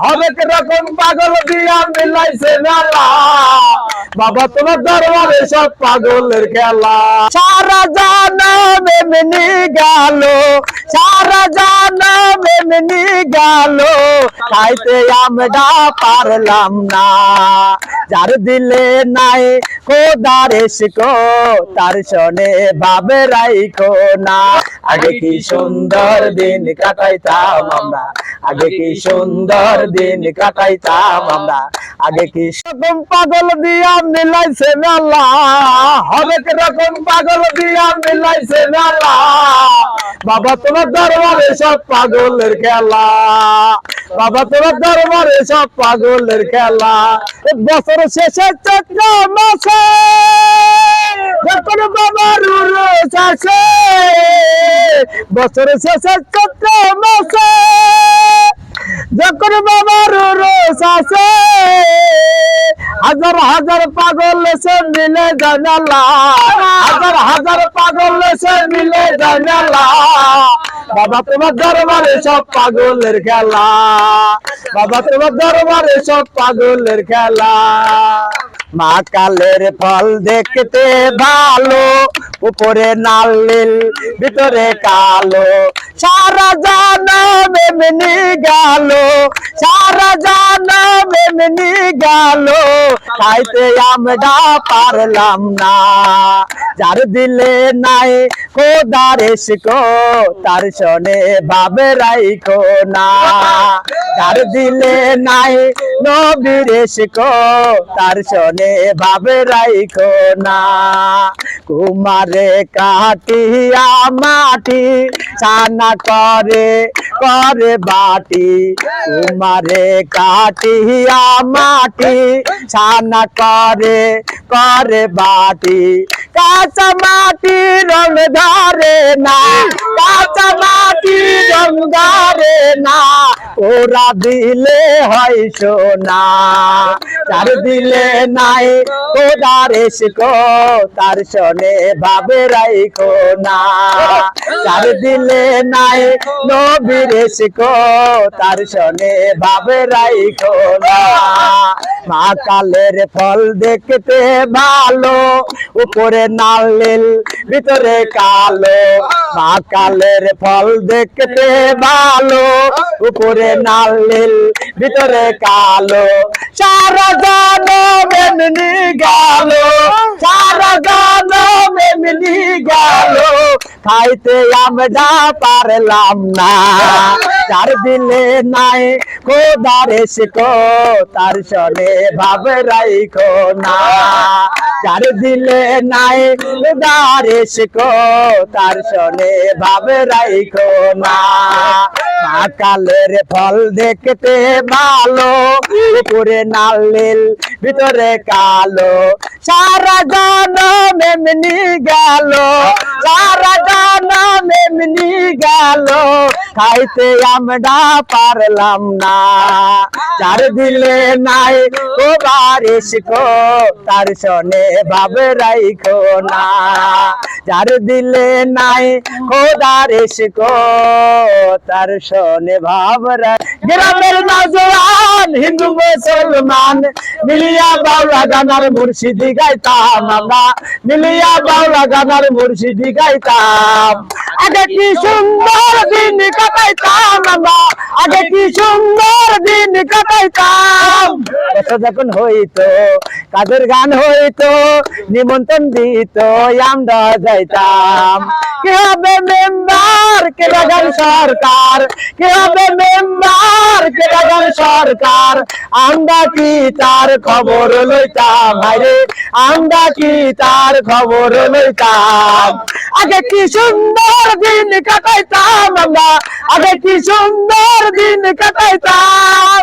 হরেক রকম পাগল দিয়া বাবা, তোমার দরবারে সব পাগলের খেলা। সারা জানা মেমনি গেল, সারা জানা মেমনি গেল। খাইতে আমরা পারলাম না। যার দিলে নাই খোদার শিখো তার শোনে বাবে রাইখো না। আগে কি সুন্দর দিন কাটাইতাম আমরা। আগে কি সুন্দর দিন কাটাইতাম আমরা? আগে কি রকম পাগল দিয়া মিলাইছে মেলা হরেক রকম পাগল দিয়া মিলাইছে মেলা। বাবা, তোমার দরবারে সব পাগলের খেলা। বাবা, তোমার দরবারে সব পাগলের খেলা। বছর শেষে চৈত্র মাসে যখন বাবার উরস আসে, বছর শেষে চৈত্র মাসে যখন বাবার উরস আসে, হাজার হাজার পাগল সে মিলে জানালা, হাজার হাজার পাগল সে মিলে জানালা। বাবা তোমার দরবারে সব পাগলের খেলা, বাবা তোমার দরবারে সব পাগলের খেলা। মা কালের ফল দেখতে ভালো উপরে নালিল ভিতরে কালো। সারা জানা মেমনি গেল সারা জানা মেমনি গেল। খাইতে আমরা পারলাম না, যার দিলে নাই খোদার শিখো তার শোনে বাবে রাইখো না। যার দিলে নাই নবীর বাবে রাইখো না। কুমারে কাটিয়া মাটি সানা করে করে বাটি। কুমারে কাটিয়া মাটি সানা করে করে বাটি। কাঁচা মাটি রং ধরে না, কাঁচা মাটি রং ধরে না, ওরা দিলে হয় সোনা। তার দিলে নাই ওদার এসকো তার সনে ভাবে রাইখো না। তার দিলে নাই নবীর এসকো তার সনে ভাবে রাইখো না। মা কালের ফল দেখতে ভালো, উপরে নালিল ভিতরে কালো। মা কালের ফল দেখতে ভালো, উপরে নালিল ভিতরে কালো। সারা জানো মেমনি গেল সারা জানো মেমনি গেল। খাইতে আমরা পারলাম না তার দিলে নাই খোদার শিখো তার শোনে ভাব রাইখো না। যার দিলে নাই শিখো তার ভাবে রাইখো ফল দেখতে ভালো, উপরে নালিল, ভিতরে কালো। সারা জান মেমনি গেল, সারা জান মেমনি গেল। খাইতে আমরা পারলাম না। দিলে নাই ও বারিশ কো, তার শোনে ভাবে রাইখো না। যার দিলে নাই তার রাই। গ্রামের হিন্দু, মুসলমান, মিলিয়া বাউলা গানার মুর্শিদি গাইতাম আমরা। মিলিয়া বাউলা গানার মুর্শিদি গাইতাম। আগে কি সুন্দর দিন কাটাইতাম আগে কি সুন্দর দিন কাটাইতাম। এটা যখন হইতো কাদের গান হইতো, নিমন্ত্রণ দিত, আমরা যাইতাম। কে হবে কে বাগান সরকার? কে হবে মেম্বার? কে বাগান সরকার? আমরা কি তার খবর লইতাম? হাইরে আমরা কি তার খবর লইতাম? আগে কি সুন্দর দিন কাটাইতাম আমরা? আগে কি সুন্দর দিন কাটাইতাম?